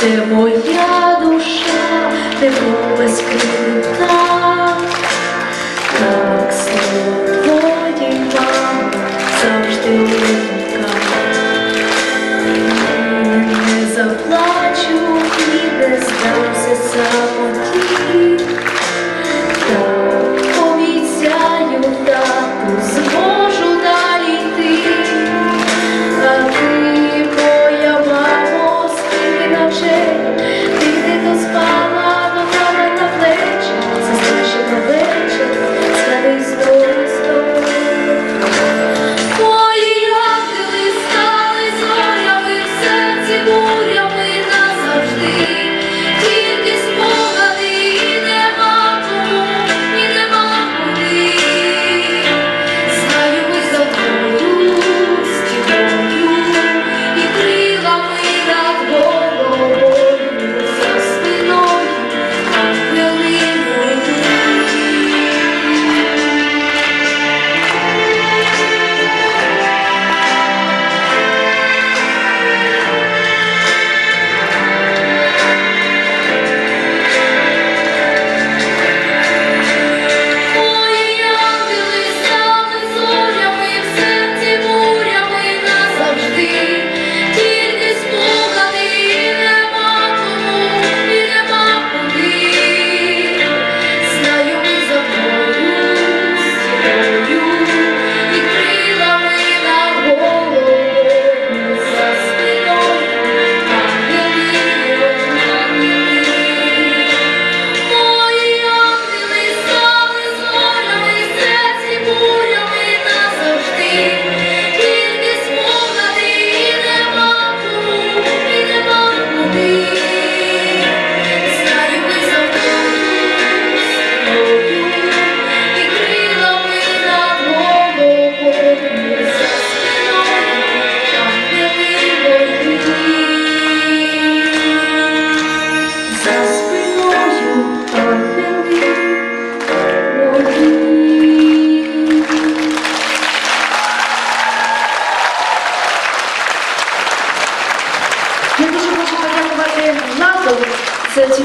Це моя душа, тебе без крила, так слова.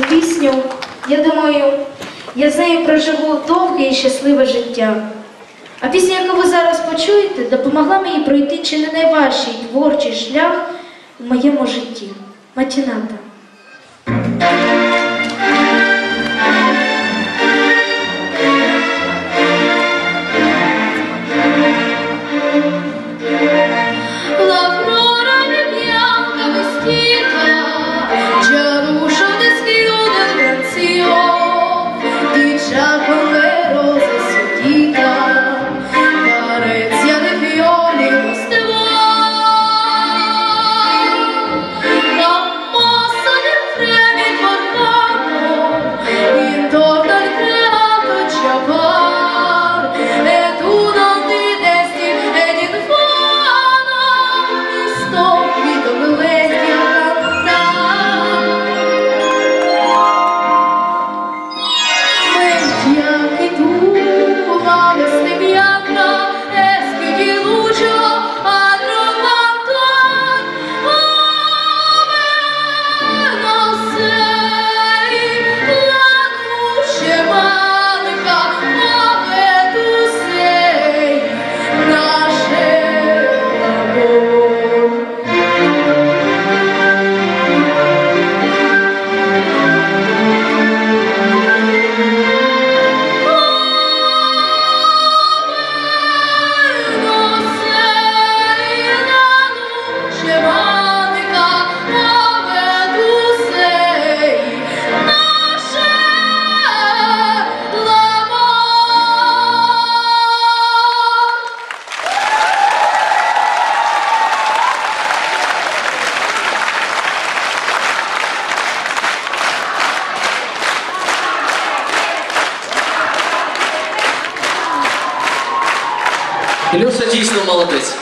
пісню. Я думаю, я з нею проживу довге і щасливе життя. А пісня, яку ви зараз почуєте, допомогла мені пройти чи не найважчий творчий шлях в моєму житті. Матіната. Ілюша дійсно молодець.